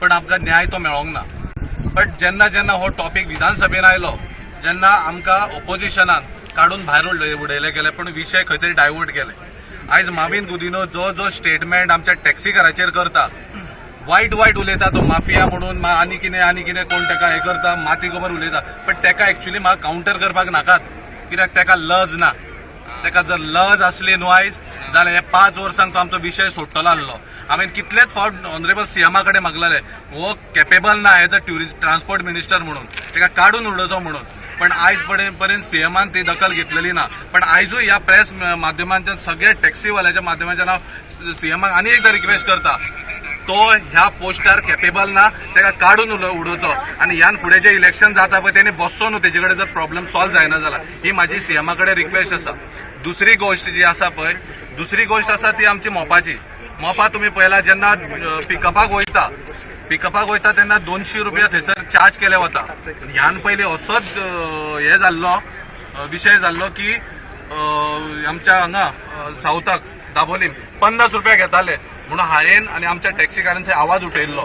पण आमकां न्याय तो मेळोंक ना. बट जेन्ना जेन्ना हो टॉपीक विधानसभेन आयलो जेन्ना आमकां ऑपोजिशनान काडून भायर उडयले गेले पूण विशय खंय तरी डायवर्ट केले. आयज माविन गुदिनो जो जो स्टेटमेंट आमच्या टॅक्सीकाराचेर करता वायट वायट उलयता तो माफिया म्हणून मा आनी कितें आनी कितें कोण ताका हें करता माती खबर उलयता. पण ताका एक्चुली म्हाका कावंटर करपाक नाकात. कित्याक ताका लज ना. ताका जर लज असली न्हू आयज जालें हे पांच वर्सांक तो आमचो विशय सोडटलो आसलो हांवें कितलेच फावट ऑनरेबल सीएमा कडेन मागलेले? हो कॅपेबल ना as a tourist transport minister म्हणून. ताका काडून उडोवचो म्हणून. पण आयज पर्यंत पर्यंत सीएमान ती दखल घेतलेली ना. पण आयजूय ह्या प्रेस माध्यमांच्या सगळ्या टॅक्सीवाल्याच्या माध्यमांच्यान हांव सीएमाक आनी एकदा रिक्वेस्ट करता. तो ह्या पोस्टार कॅपेबल ना ताका काडून उलो- उडोवचो आनी ह्यान फुडें जे इलेक्शन जाता पळय तेणी बसचो न्हू तेजे कडेन जर प्रॉब्लेम सॉल्व जायना जाल्यार ही म्हाजी सीएमा कडेन रिक्वेस्ट आसा दुसरी गोश्ट जी आसा पळय दुसरी गोश्ट आसा ती आमची मोपाची. मोपा तुमी पळयला जेन्ना पिकअपाक वयता पिकअपाक वयता तेन्ना दोनशी रुपया थंयसर चार्ज केले वता ह्यान पयलीं असोच हे जाल्लो विशय जाल्लो की आमच्या हांगा सावथाक दाबोलीम पन्नास रुपया घेताले. म्हणून हायेन आनी आमच्या टॅक्सीकारान थंय आवाज उठयल्लो.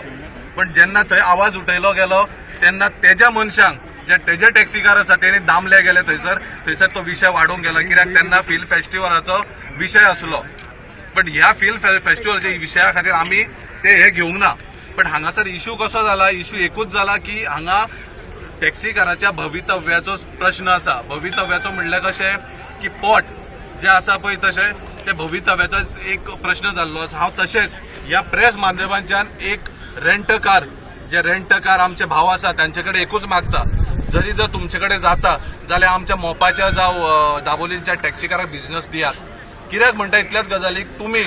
पण जेन्ना थंय आवाज उठयलो गेलो तेन्ना तेज्या मनशांक जे तेजे टॅक्सीकार आसा तेणी दामले गेले थंयसर. थंयसर तो विशय वाडूंक गेलो. कित्याक तेन्ना फिल्म फेस्टिवलाचो विशय आसलो. पण ह्या फिल्म फेस्टिवलच्या विशया खातीर आमी ते हे घेवंक ना. पण हांगासर इश्यू कसो जाला इश्यू एकूच जाला की हांगा टॅक्सीकाराच्या भवितव्याचो प्रश्न आसा. भवितव्याचो म्हणल्यार कशें? की पोट जे आसा पळय तशें ते भवितव्याचाच एक प्रश्न जाल्लो आसा हांव तशेंच ह्या प्रेस माध्यमांच्यान एक रेंट कार जे रेंट कार आमचे भाव आसा तांचे कडेन एकूच मागता. जरी जर तुमचे कडेन जाता जाल्यार आमच्या मोपाच्या जावं दाबोलींच्या टॅक्सीकाराक बिझनस दियात. कित्याक म्हणटा इतल्याच गजालीक तुमी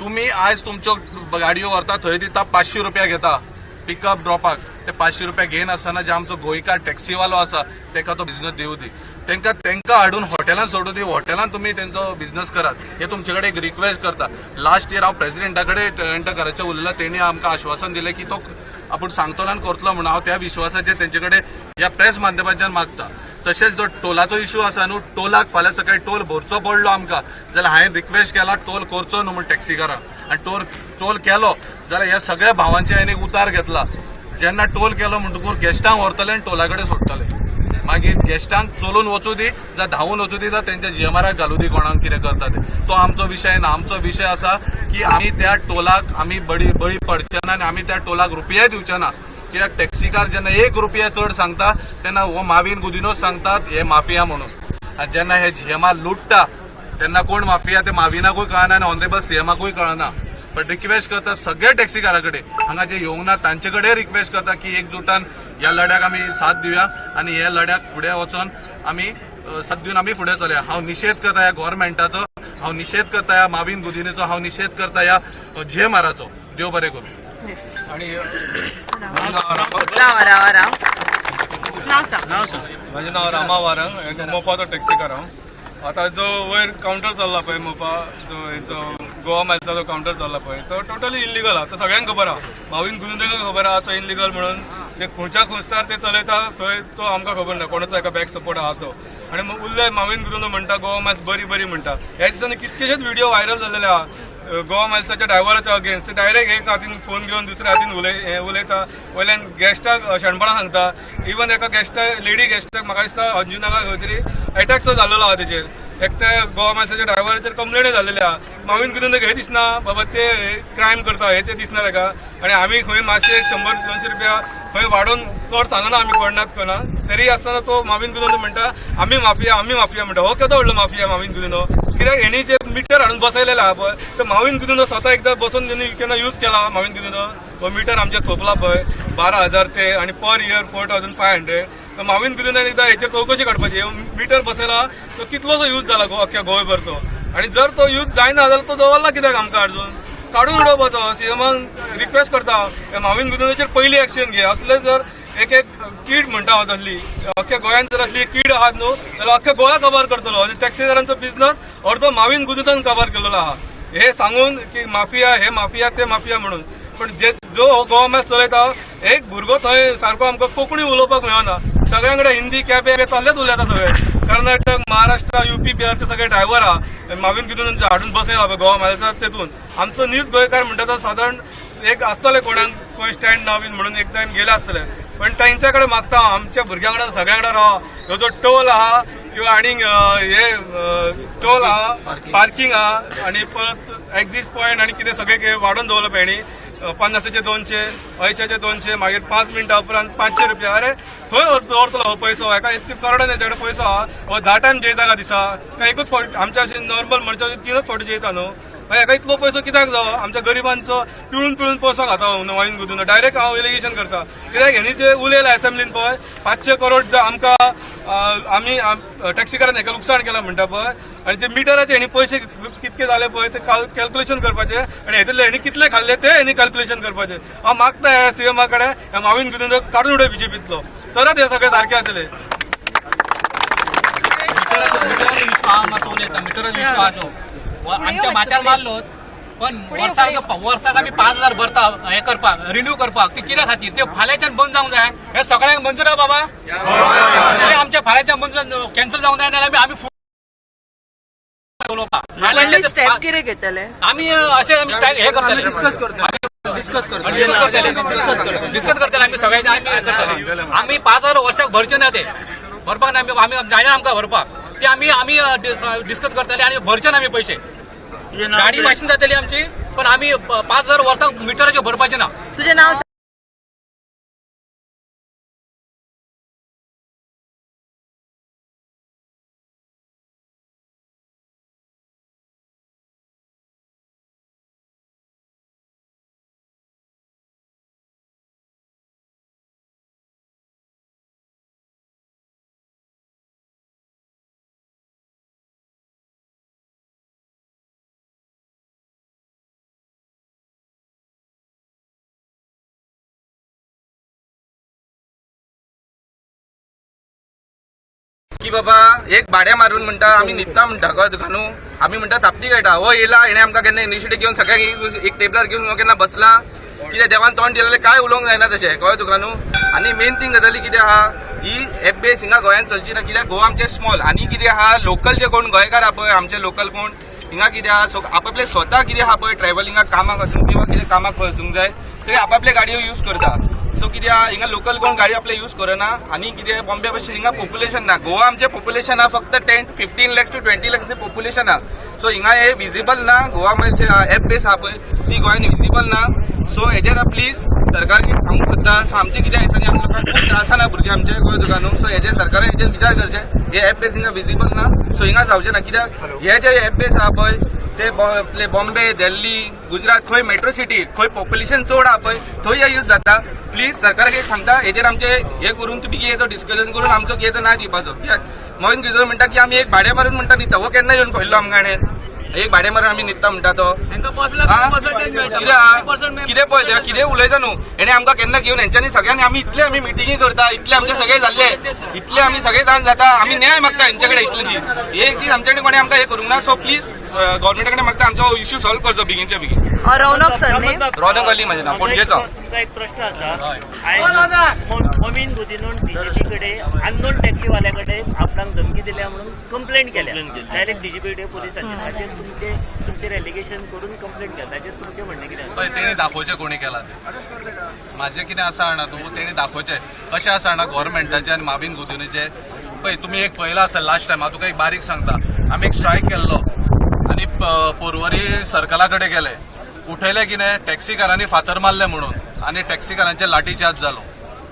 तुमी आज तुमच्यो गाडयो व्हरता थंय दिता पांचशी रुपया घेता. पिकअप ड्रॉपाक ते पाचशे रुपया घेन आसतना जे आमचो गोंयकार टॅक्सीवालो आसा ताका तो बिझनेस दिवं दी. तांकां तांकां हाडून हॉटेलांत सोडूं दी. हॉटेलांत तुमी तेंचो बिझनेस करात हे तुमचे कडेन एक रिक्वेस्ट करता लास्ट इयर हांव प्रेसिडेंटा कडेन रेंटकाराचें उलयलो तेणी आमकां आश्वासन दिलें की तो आपूण सांगतलो आनी करतलो म्हणून हांव त्या विश्वासाचेर तेंचे कडेन ह्या प्रेस माध्यमांच्यान मागता तशेंच जो टोलाचो इश्यू आसा न्हू टोलाक फाल्यां सकाळी टोल भरचो पडलो आमकां. जाल्यार हांवें रिक्वेस्ट केला टोल करचो न्हू म्हणून टॅक्सीकारांक आनी टोल टोल केलो जाल्यार ह्या सगळ्या भावांचे हांवें उतार घेतला. जेन्ना टोल केलो म्हणटकूच गेस्टांक व्हरतले आनी टोला कडेन सोडटले मागीर गेस्टांक चलून वचू दी जा धांवून वचूं दी जा तेंच्या जीएमआराक घालूं दी कोणाक कितें करतात. तो आमचो विशय ना. आमचो विशय आसा की आमी त्या टोलाक आमी बळी बळी पडचे ना आनी आमी त्या टोलाक रुपयाय दिवचे ना. कित्याक टॅक्सीकार जेन्ना एक रुपया चड सांगता तेन्ना हो मावीन गुदिनोच सांगतात हे माफिया म्हणून. आनी जेन्ना हे जीएमआर लुटता तेन्ना कोण माफिया? ते माविनाकूय कळना आनी ऑनरेबल सीएमाकूय कळना पण रिक्वेस्ट करता सगळ्या टॅक्सीकारा कडेन हांगा जे येवंक ना तांचे कडेन रिक्वेस्ट करता की एकजुटान ह्या लढ्याक आमी साथ दिवया आनी हे लढ्याक फुडें वचोन आमी साथ दिवन आमी फुडें चलया. हांव निशेध करता ह्या गोव्हर्मेंटाचो हांव निशेध करता ह्या माविन गुदिनेचो हांव निशेध करता ह्या जीएमआराचो देव बरें करूं. आणि माझे नाव रामा वारंग मोपाचो टॅक्सीकार हांव. आता जो वयर काउंटर चल्ला पळय मोपा जो हेचो गोवा मायल्सचा जो काउंटर चल्ला पळय तो टोटली इलिगल हा. तो सगळ्यांक खबर आहा मावीन गुरुदेगा खबर आहा तो इलिगल म्हणून. ते खंयच्या खंयस्तार ते चलयता थंय तो आमकां खबर ना कोणाचो एका बॅक सपोर्ट आहा तो. आणि मग उरले मावीन गुरुनो म्हणटा गोवा मायल्स बरी बरी म्हणटा ह्या दिसांनी कितकेशेच व्हिडिओ व्हायरल झालेले आहा गोवा मायल्साच्या ड्रायव्हराच्या अगेन्स्ट डायरेक्ट एक हातीन फोन घेवन दुसऱ्या हातीन उलय उलयता. वयल्यान गॅस्टाक शणपणां सांगता इवन एका गॅस्टाक लेडी गॅस्टाक म्हाका दिसता अंजुनाका खंय तरी अटॅक जाल्लो आहा तेचेर एकट्या गोवा माणसाच्या ड्रायव्हराचेर कंप्लेंट जाल्लेली आहा मावीन कितें हे दिसना बाबा ते क्रायम करता हे ते दिसना ताका आनी आमी खंय मातशे एक शंबर दोनशे रुपया खंय वाडोवन चड सांगना आमी कोणाक कोणा तरी आसतना तो मावीन कुदून म्हणटा आमी माफिया आमी माफिया म्हणटा हो केदो व्हडलो माफिया मावीन गुदिनो हो? कित्याक हेणी जे मिटर हाडून बसयलेले आहा पळय ते मावीन गुदिनो हो? स्वता एकदा बसून तेणी केन्ना यूज केला मावीन गुदिनो हो? मिटर आमचे थोपला पळय बारा हजार ते आनी per year four thousand five hundred तर मावीन गुदिनो एकदा हेचेर चवकशी काडपाची मिटर बसयला तो कितलोसो यूज जाला गो अख्ख्या गोंयभरचो आनी जर तो यूज जायना जाल्यार तो दवरला कित्याक आमकां अडचून काडून उडोवपाचो सीएमान रिक्वेस्ट करता. मावीन गुदिनोचेर पयली एक्शन घे. असले जर एक एक कीड म्हणटा हांव हो तसली अख्ख्या गोंयांत जर असली कीड आहात न्हू जाल्यार अख्ख्या गोंया कवर करतलो. आनी टॅक्सीदारांचो बिझनस अर्दो मावीन गुदुतान कवर केलेलो आहा हे सांगून की माफिया हे माफिया ते माफिया म्हणून. पण जे जो हो गोवा चलयता एक भुरगो थंय सारको आमकां कोंकणी उलोवपाक मेळना. सगळ्यांकडे हिंदी कॅब हे चाललेच उलयता सगळे. कर्नाटक महाराष्ट्र युपी बिहारचे सगळे ड्रायव्हर हा मागून कितून हाडून बसयला गोवा मायल्सात तेतून आमचो नीज गोंयकार म्हणटा तो सादारण एक आसतले कोणाक कोण स्टँड ना बीन म्हणून एक टाइम गेले आसतले पण तांच्या कडेन मागता हांव आमच्या भुरग्यां कडेन सगळ्या कडेन रावा. ह्यो जो टोल आहा किंवा अं, हे टोल आहा पार्किंग आहा आणि परत एक्झिट पॉयंट आणि कितें सगळें वाडोवन दवरला न्ही पन्नासाचे दोनशे अंयशाचे दोनशे मागीर पांच मिनटां उपरांत पांचशे रुपया. अरे थंय दवरतलो हो पयसो हेका इतके करोडो तेजे कडेन पयसो आहा हो धा जेयता का दिसा. काय एकूच फावट आमच्या अशें नॉर्मल मनशाचे तिनूच फावटी जेयता न्हू हेका इतलो पयसो कित्याक जावो? आमच्या गरिबांचो पिळून पिळून पयसो खाता वाईन गुदून. डायरेक्ट हांव इलिगेशन करता. कित्याक हेणी जे उलयला असेंब्लीन पळय पांचशे करोड जे आमकां आमी टॅक्सीकारान हेका लुकसाण केलां म्हणटा पळय. आनी जे मिटराचे हेणी पयशे कितके जाले पळय ते कॅल्क्युलेशन करपाचे. आनी हेतले हेणी कितले खाल्ले ते हेणी कॅल्क्युलेशन करपाचे. हांव मागता ह्या सीएमा कडेन हे मावीन गुदून काडून उडय बीजेपीतलो तरच हे सगळे सारखे जातले मिटरच विश्वास आमच्या माथ्यार मारलोच. पण वर्साक वर्साक आमी पांच हजार भरता हे करपाक रिन्यू करपाक ते कित्या खातीर ते फाल्यांच्यान बंद जावंक जाय. हे सगळ्यांक मंजूर आहा बाबा. ते आमच्या फाल्यांच्यान बंद कॅन्सल जावंक जाय नाल्यार आमी फुडें उलोवपाक. व्हडले नाल्यार स्टेप ते- कितें घेतले आमी अशें आमी स्टायल हे करतले डिस्कस करतले डिस्कस करतले डिस्कस करतले आमी सगळ्यांचे आमी हे करतले आमी पांच हजार वर्साक भरचे ना ते. भरपाक ना आमी आमी जायना आमकां भरपाक. ते आमी आमी डिस्कस करतले आनी भरचे ना आमी पयशे गाडी भाशेन जातली आमची. पण आमी प- पांच हजार वर्साक मिटराचे भरपाचे ना. तुझे नाव की बाबा एक भाड्या मारून म्हणटा आम्ही न्हिदता म्हणटा कळत तुका न्हू आमी म्हणटा तापटी खेळटा हो येला हेणे आमकां केन्ना इनिशिएटीव घेवन सगळ्यांक एक- टेबलार घेवन हो केन्ना बसला. किद्या देवान तोंड दिलेलें काय उलोवंक जायना तशें. कळ्ळें तुका न्हू आनी मेन थिंग गजाली कितें आहा ही एफ बेस हिंगा गोंयांत चलची ना. कित्याक गोवा आमचें स्मॉल आनी कितें आहा लोकल जे कोण गोंयकार आहा पळय आमचे लोकल कोण हिंगा कितें आहा सो आपापले स्वता कितें आहा पळय ट्रॅव्हलिंगाक कामाक वचूंक किंवा कितें कामाक वचूंक जाय सगळे आपापले गाडयो यूज करता सो कितें हिंगा लोकल कोण गाडी आपले यूज करना? आनी कितें बॉम्बे भशेन हिंगा पॉप्युलेशन ना. गोवा आमचें पॉप्युलेशन आहा फक्त ten fifteen lakhs two twenty lakhs population आहा सो हिंगा हे विजिबल ना. गोवा म्हणजे एप बेस आहा पळय ती गोंयान विजिबल ना सो हेजेर प्लीज सरकार सांगूंक सोदता सो आमचे कितें दिसांनी लोकांक खूब त्रास ना भुरगे आमचे तुका न्हू सो हेजेर सरकारान हेजेर विचार करचे हे एप बेस हिंगा विजिबल ना. सो हिंगा जावचें ना. कित्याक? हे जे एप बेस आहा पळय ते बॉम्बे दिल्ली गुजरात खंय मेट्रो सिटी खंय पॉप्युलेशन चड आहा पळय थंय हे यूज जाता. प्लीज सरकाराक एक सांगता हेजेर आमचे हे करून तुमी कितें तो डिस्कशन करून आमचो कितें तो ना दिवपाचो कित्याक मोहीन कितें म्हणटा की आमी एक भाड्या मारून म्हणटा न्हिदता हो केन्ना येवन पळयल्लो आमकां एक भाड्या मारून आमी न्हिदता म्हणटा तो. कितें पळय तें कितें उलयता न्हू हेणे आमकां केन्ना घेवन हेंच्यांनी सगळ्यांनी आमी इतले आमी मिटिंगी करता इतले आमचे सगळे जाल्ले इतले आमी सगळे जाण जाता. आमी न्याय मागता हेंचे कडेन इतले दीस एक दीस आमचे कडेन कोणी आमकां हे करूंक ना सो प्लीज गव्हर्मेंटा कडेन मागता आमचो इश्यू सॉल्व करचो बेगीनच्या बेगीन. रौनक सरने. रौनक अली म्हजें नांव. पणजेचो एक प्रश्न आसा आयज मोमीन गुदिनून डीजीपी कडेन अननोन टॅक्सीवाल्या कडेन आपणाक धमकी दिल्या म्हणून कंप्लेंट केल्या डायरेक्ट डीजीपी कडेन पोलिसांनी ताचेर तुमचे तुमचेर एलिगेशन करून कंप्लेंट केल्या. ताचेर तुमचें म्हणणें कितें तेणी दाखोवचें कोणी केला ते? माझे कितें आसा जाणा तूं? तेणी दाखोवचें कशें आसा जाणा गोव्हर्मेंटाचें आनी माबीन गुदिनीचें पळय तुमी एक पळयला आसा लास्ट टायम हांव तुका एक बारीक सांगता. आमी एक स्ट्रायक केल्लो. आनी पोरवरी सर्कला कडेन गेले उठयले कितें टॅक्सीकारांनी फातर मारले म्हणून. आनी टॅक्सीकारांचे लाठीचार्ज जालो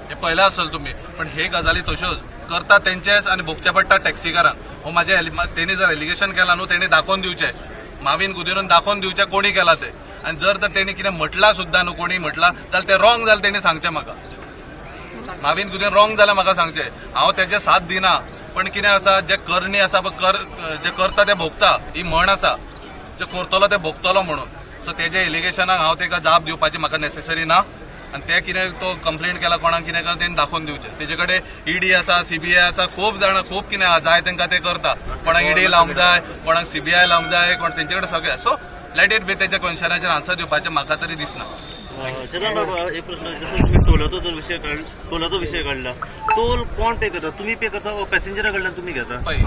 हे पळयलें आसतलें तुमी पण हे गजाली तश्योच करता तेंचेच आनी भोगचे पडटा टॅक्सीकारांक हो माझे तेणी जर एलिगेशन केलां न्हू तेणी दाखोवन दिवचें मावीन गुदिरून दाखोवन दिवचें कोणी केला ते. आनी जर तर तेणी कितें म्हटलां सुद्दां न्हू कोणी म्हटलां जाल्यार तें रॉंग जाल्यार तेणी सांगचें म्हाका मावीन गुदिरून रॉंग जाल्यार म्हाका सांगचें. हांव तेजे साथ दिना. पण कितें आसा जे करणी आसा पळय कर जे करता ते भोगता ही म्हण आसा जे करतलो ते भोगतलो म्हणून. सो तेजे एलिगेशनाक हांव तेका जाप दिवपाची म्हाका नेसेसरी ना. आनी ते कितें तो कंप्लेंट केला कोणाक कितें केला तेणी दाखोवन दिवचें तेजे कडेन ईडी आसा सीबीआय आसा खूब जाणां खूब कितें आहा जाय तेंकां ते करता. कोणाक ईडी लावंक जाय कोणाक सीबीआय लावंक जाय कोण तेंचे कडेन सगळें सो लेट इट बी तेच्या क्वेश्चनाचेर आन्सर दिवपाचें म्हाका तरी दिसना बाबा एक प्रश्न जसं तुम्ही टोलाचा जो विषय टोलाचा विषय काढला टोल कोण पे करता? तुम्ही पे करता पॅसेंजराकडनं तुम्ही घेता? पळय,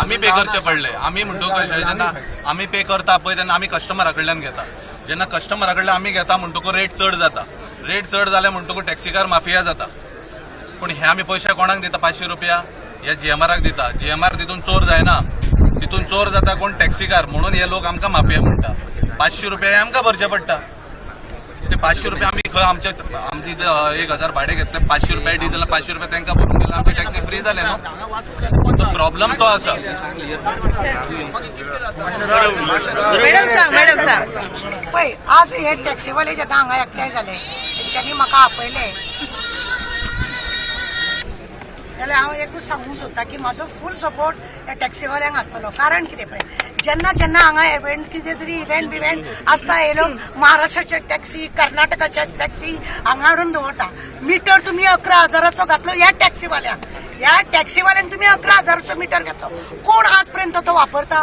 आमी पे करचे पडले. आमी म्हणतो कशें जेन्ना आमी पे करता पळय तेन्ना आमी कस्टमरा कडल्यान घेता. जेन्ना कस्टमरा कडल्यान आमी घेता म्हणटकूच रेट चड जाता. रेट चड जाले म्हणटकूच टॅक्सीकार माफिया जाता. पूण हे आमी पयशे कोणाक दिता? पांचशे रुपया? हे जीएमआराक दिता. आर तितून चोर जायना. तितून चोर जाता कोण? टॅक्सीकार. म्हणून हे लोक आमकां माफिया म्हणटा पांचशे रुपया हे आमकां भरचे पडटा. ते पाचशे रुपये आम्ही खंय आमचे आमचे एक हजार भाडे घेतले. पाचशे रुपया डिझेल पाचशे रुपया त्यांना भरून गेला आमची टॅक्सी फ्री जाले ना. प्रॉब्लेम तो असा. मॅडम सांग मॅडम सांग. पळय आज हे टॅक्सीवाले जेन्ना हांगा एकठांय जाले तेंच्यांनी म्हाका आपयले. जाल्यार हांव एकूच सांगूंक सोदता की म्हाजो फूल सपोर्ट ह्या टॅक्सीवाल्यांक आसतलो कारण कितें पळय जेन्ना जेन्ना हांगा इव्हेंट कितें तरी इव्हेंट बिव्हेंट आसता हे लोक महाराष्ट्राचे टॅक्सी कर्नाटकाचे टॅक्सी हांगा हाडून दवरता मिटर तुमी अकरा हजाराचो घातलो ह्या टॅक्सीवाल्यांक ह्या टॅक्सीवाल्यांक तुमी अकरा हजाराचो मिटर घेतलो. कोण आज पर्यंत तो वापरता?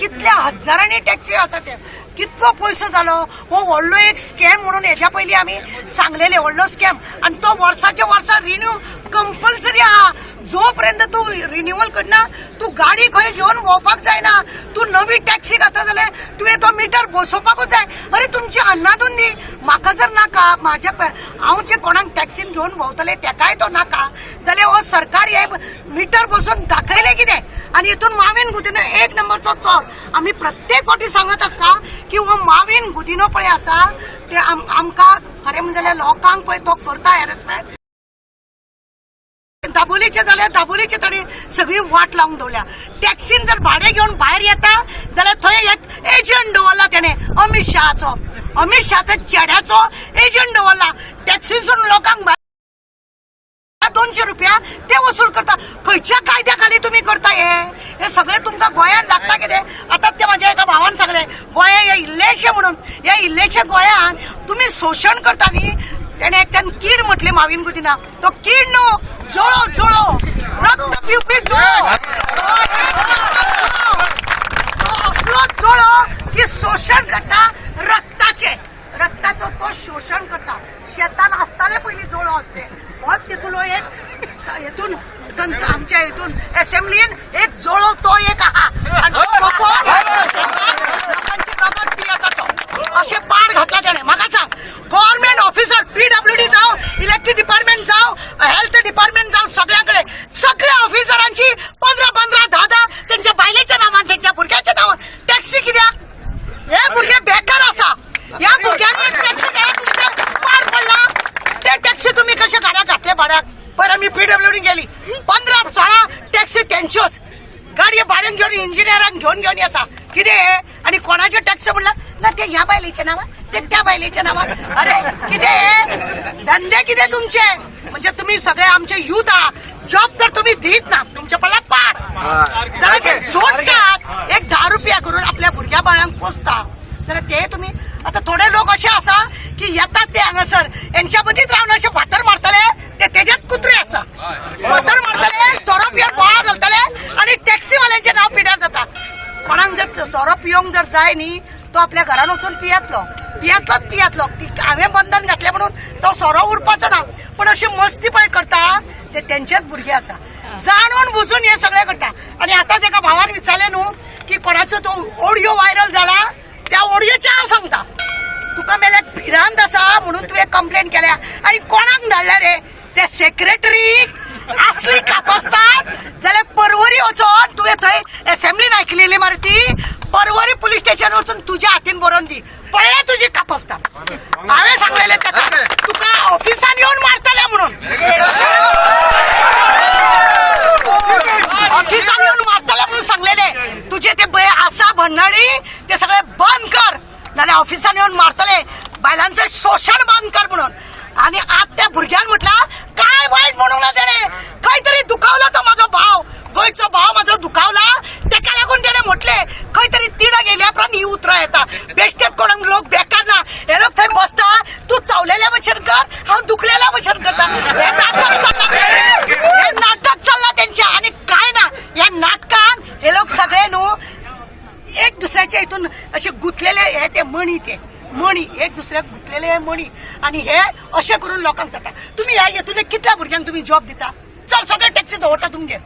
कितल्या हजारांनी टॅक्सी आसा ते? कितको पयसो जालो हो व्हडलो एक स्कॅम म्हणून हेच्या पयलीं आमी सांगलेले व्हडलो स्कॅम आणि तो वर्साच्या वर्सा रिन्यू कंपल्सरी आहा. जो पर्यंत तूं रिन्युअल करना तूं गाडी खंय घेवन भोंवपाक जायना तूं नवी टॅक्सी घाता जाल्यार तुवें तो मिटर बसोवपाकूच जाय. अरे तुमची अन्नादून दी म्हाका जर नाका म्हाज्या हांव जे कोणाक टॅक्सीन घेवन भोंवतले तेकाय तो नाका. जाल्यार हो सरकार हे मिटर बसून दाखयले कितें? आनी हितून मावीन गुतीन एक नंबरचो चोर. आमी प्रत्येक फावटी सांगत आसता की हो गुदिनो पळय आसा ते आम- आमकां खरें म्हणजे जाल्यार लोकांक पळय तो करता हॅरेसमेंट दाबोलीचे जाल्यार दाबोलीचे ताणी सगळी वाट लावून दवरल्या. टॅक्सीन जर भाडे घेवन भायर येता जाल्यार थंय एक एजंट दवरला तेणे अमित शहाचो. अमित शहाचो चेड्याचो एजंट दवरला. टॅक्सीसून लोकांक भायर दोनशे रुपया ते वसूल करता. खंयच्या कायद्या खाली तुम्ही करता हे? हे सगळे तुमकां गोंयान लागता कितें आतां ते म्हाज्या एका भावान सांगले गोंया हे इल्लेशे म्हणून हे इल्लेशे गोंयान तुम्ही शोशण करता न्ही तेणे एकट्यान कीड म्हटली मावीन गुदिना. तो कीड न्हू जोळो जोळो. रक्त पिवपी जोळो. असलो जोळो की शोषण करता रक्ताचे. रक्ताचो तो शोषण करता शेतान आसताले पयलीं जळो असते. हो तितूलो एक हेतून आमच्या हेतून असेंब्लीन एक जळो तो एक आहा. लोकांची रगत पियेता तो. अशें पाड घातला तेणे म्हाका सांग गव्हर्नमेंट ऑफिसर पीडब्ल्यूडी जावं इलेक्ट्रीक डिपार्टमेंट जावं हेल्थ डिपार्टमेंट जावं सगळ्याकडे. सगळ्या ऑफिसरांची पंदरा पंदरा धा धा तेंच्या बायलेच्या नांवान तेंच्या भुरग्याच्या नांवान. टॅक्सी कित्याक हे भुरगे ह्या भुरग्यांनी टॅक्सी पडला. ते टॅक्सी तुम्ही कशे गाड्याक घातले भाड्याक बरं मी पीडब्ल्यूडी गेली. पंदरा सोळा टॅक्सी तेंच्योच गाडये भाड्यान घेवन इंजिनियरांक घेवन घेवन येता कितें आणि कोणाचे टॅक्सी म्हणला ना ते ह्या बायलेच्या नावान ते त्या बायलेच्या नावान अरे कितें धंदे कितें तुमचे? म्हणजे तुम्ही सगळे आमचे युथ आहात. जॉब तर तुम्ही देत ना. तुमच्या पडला पाड. जाल्यार ते जोडटात एक धा रुपया करून आपल्या भुरग्या बाळांक पोसता जाल्यार ते तुम्ही आता थोडे लोक असे आसा की येतात ते हांगासर यांच्या मदींच रावन असे फातर मारतले ते त्याच्यात कुत्रे आसा फातर मारतले सोरो पिवन बोळा घालतले आणि टॅक्सीवाल्यांचे नाव पिड्यार जातात. कोणाक जर सोरो पिवंक जर जाय न्ही तो आपल्या घरान वचून पियातलो. पियातलोच पियातलो. ती हांवें बंधन घातलें म्हणून तो सोरो उरपाचो ना. पण अशी मस्ती पळय करता ते तेंचेच भुरगे आसा जाणून बुजून हे सगळे करता. आणि आता एका भावान विचारले न्हू की कोणाचो तो ऑडिओ व्हायरल जाला त्या हांव सांगता. तुका मेल्याक भिरांत आसा म्हणून तुवें कंप्लेंट केल्या. आणि कोणाक धाडल्या रे? ते सेक्रेटरी असली कापसतात जाल्यार परवरी वचोन तुवें थंय असेंब्लीन आयकलेली मरे ती परवरी पुलीस स्टेशन वचून तुज्या हातीन बरोवन दी. पळया तुजी कापसता हांवें सांगलेले ताका. तुका ऑफिसान येवन मारतले म्हणून ऑफिसान येऊन मारतले म्हणून सांगलेले तुझे ते बय आसा भन्नाडी ते सगळे बंद कर नाल्यार ऑफिसान येऊन मारतले बायलांचं शोषण बंद कर म्हणून आणि आज त्या भुरग्यान म्हटला काय वाईट म्हणूंक ना तेणे खंय दुखावला तो माझा भाव गोंयचो भाव माझो दुखावला तेका लागून तेणे म्हटले खंय तरी तिड गेल्या उपरांत ही उतरां येता बेश्टेत कोणाक लोक बेकार ना हे लोक थंय बसता तू चावलेल्या भशेन कर हांव दुखलेल्या भशेन करता हे नाटक चल्ला हे नाटक चल्ला तेंच्या आणि काय ना या नाटकान हे लोक सगळे न्हू एक दुसऱ्याच्या हितून असे गुंतलेले हे ते मणी ते. मणी एक दुसऱ्याक गुंतलेले मणी. आणि हे अशें करून लोकांक जाता तुम्ही ह्या हेतून कितल्या भुरग्यांक तुम्ही जॉब दिता? चल सगळे टॅक्सी दवरता तुमगे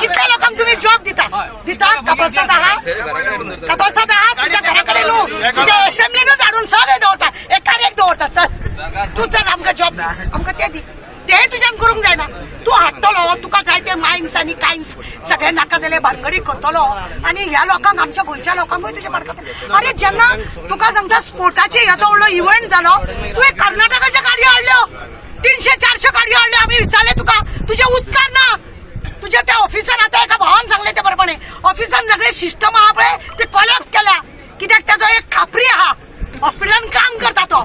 कितल्या लोकांक तुम्ही जॉब दिता? दिता? तपासतात आहात? तपासतात आहात? तुझ्या घराकडे लोक तुझ्या असेंब्लीनच हाडून सगळे दवरता एकार एक दवरता चल. तू चल आमकां जॉब दी. आमकां ते दी. ते तुज्यान करूंक जायना. तूं हाडटलो तुका जाय ते मायन्स आनी कायन्स सगळे नाका जाल्यार भानगडी करतलो. आनी ह्या लोकांक आमच्या गोंयच्या लोकांकूय तुजे पडटा अरे जेन्ना तुका सांगता स्पोर्टाचे येदो व्हडलो इव्हेंट जालो तुवें कर्नाटकाच्या गाडयो हाडल्यो तीनशे चारशे गाडयो हाडल्यो आमी विचारले तुका तुजे उदकार ना. तुझ्या त्या ऑफिसर आता एका भावान सांगले ते बरोबर ऑफिसान सगळे सिस्टम आहा पळय ते कोलॅप केल्या. कित्याक त्याचो एक खापरी आहा? हॉस्पिटलान काम करता तो.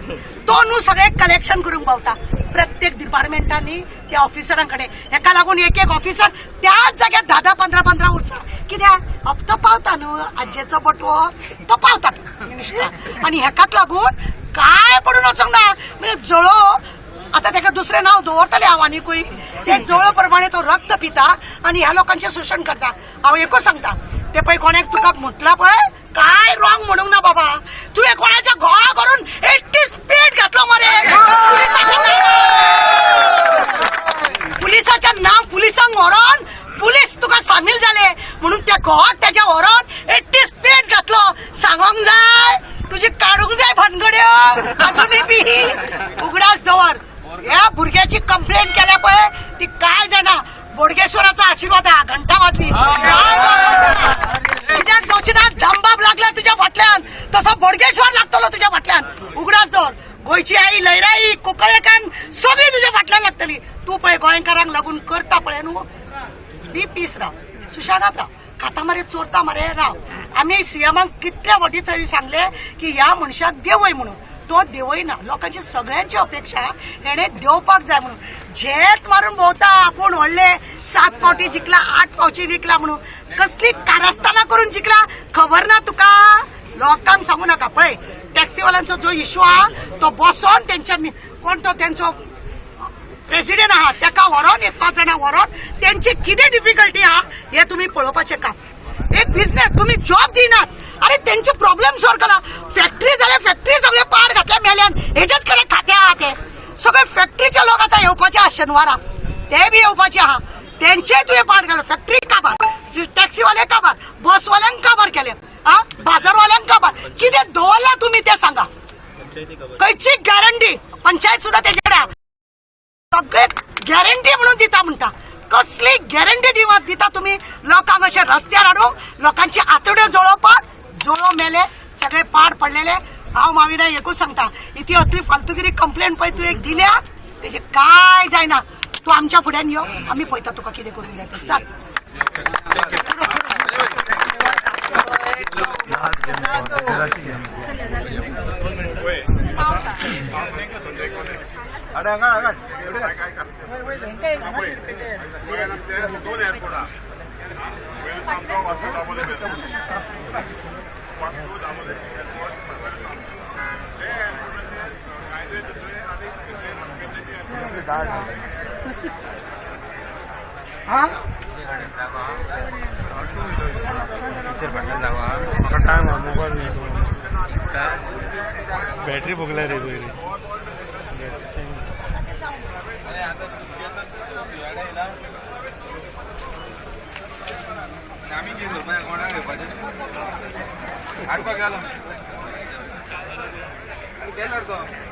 तो न्हू सगळे कलेक्शन करूंक पावता. प्रत्येक डिपार्टमेंटांनी त्या ऑफिसरांकडे हेका लागून एक एक ऑफिसर त्याच जाग्यार धा धा पंदरा पंधरा उरसा कित्याक हप्तो पावता न्हू आजेचो बटवो तो पावता मिनिस्टर आनी हेकाच लागून काय पडून वचूंक ना. म्हणजे जळो आता त्याका दुसरे नाव दवरतले हांव आनीकूय ते जवळ प्रमाणे तो रक्त पिता आणि ह्या लोकांचे शोषण करता. हांव एकूच सांगता. ते पळय कोणाक तुका म्हटला पळय काय रॉंग म्हणूंक ना बाबा? तुवें कोणाच्या घोळा करून एट्टी स्पीड घातलो मरे. पुलिसाचें नाव पुलिसांक व्हरोन पुलीस तुका सामील जाले म्हणून त्या घोवाक त्याच्या व्हरोन एट्टी स्पीड घातलो. सांगोंक जाय तुजी काडूंक जाय भानगड्यो. अजूनय बी उगडास दवर. ह्या भुरग्याची कंप्लेंट केल्या पळय ती काय जाणा? बोडगेश्वराचा आशीर्वाद हा घंटा वाजली. कित्याक जावची ना धमबाब लागला तुझ्या फाटल्यान तसो बोडगेश्वर लागतलो तुझ्या फाटल्यान उगडास दवर गोंयची आई लयराई कोकळेकान सगळी तुझ्या फाटल्यान लागतली. तू पळय गोंयकारांक लागून करता पळय न्हू बी पीस राव. सुशागात राव. खाता मरे चोरता मरे राव. आम्ही सीएमांक कितल्या वाटी तरी सांगले की ह्या मनशाक देवय म्हणून. तो देवय ना लोकांची सगळ्यांची अपेक्षा हेणे देवपाक जाय म्हणून. झेत मारून भोवता आपूण व्हडले सात फावटी जिंकला आठ फावटी जिंकला म्हणून. कसली कारस्ताना करून जिंकला? खबर ना तुका? लोकांक सांगू नका. पळय टॅक्सीवाल्यांचो जो इश्यू हा तो बसोन त्यांच्या कोण तो? त्यांचो प्रेसिडेंट आहा. तेका व्हरोन एक पाच जाणां व्हरोन त्यांची कितें डिफिकल्टी आहा हे तुम्ही पळोवपाचें काम. एक बिझनेस तुम्ही जॉब दिनात अरे त्यांचे प्रॉब्लेम सॉल्व करा. फॅक्टरी जाल्यार फॅक्टरी सगळे पाड घातल्या मेल्यान. हेजेच कडे खाते आहा सगळे फॅक्टरीचे लोक आता येवपाचे आहा शेनवारा ते बी येवपाचे आहा त्यांचे तुवें पाड घालो. फॅक्टरी काबार टॅक्सीवाले काबार बसवाल्यांक काबार केले? हा? बाजारवाल्यांक काबार कितें दवरला तुम्ही ते सांगा. खंयची गॅरंटी पंचायत सुद्धा त्याच्याकडे आहा. सगळे गॅरंटी म्हणून दिता म्हणटा कसली गॅरंटी दिवप दिता तुम्ही? लोकांक अशे रस्त्यार हाडूंक लोकांची आतड्यो जळोवपाक जळो मेले सगळे पाड पडलेले. हांव माविना एकूच सांगता इथे असली फालतुगिरी कंप्लेन पळय तू एक दिल्या तेजे काय जायना? तू आमच्या फुड्यान यो आम्ही पळयता तुका कितें करून जाय तें. चल. दोन एअरपोर्ट हा वेलकम आमकां वास्को दाबोले वास्को दाबोले जे एअरपोर्ट कायदे दुसरे आनी दुसरे केंद्राचे बॅटरी फुगल्या रे तुझी रुपया कोणा कोणाक घेवपाचें हाडपाक गेलो गेलो तो.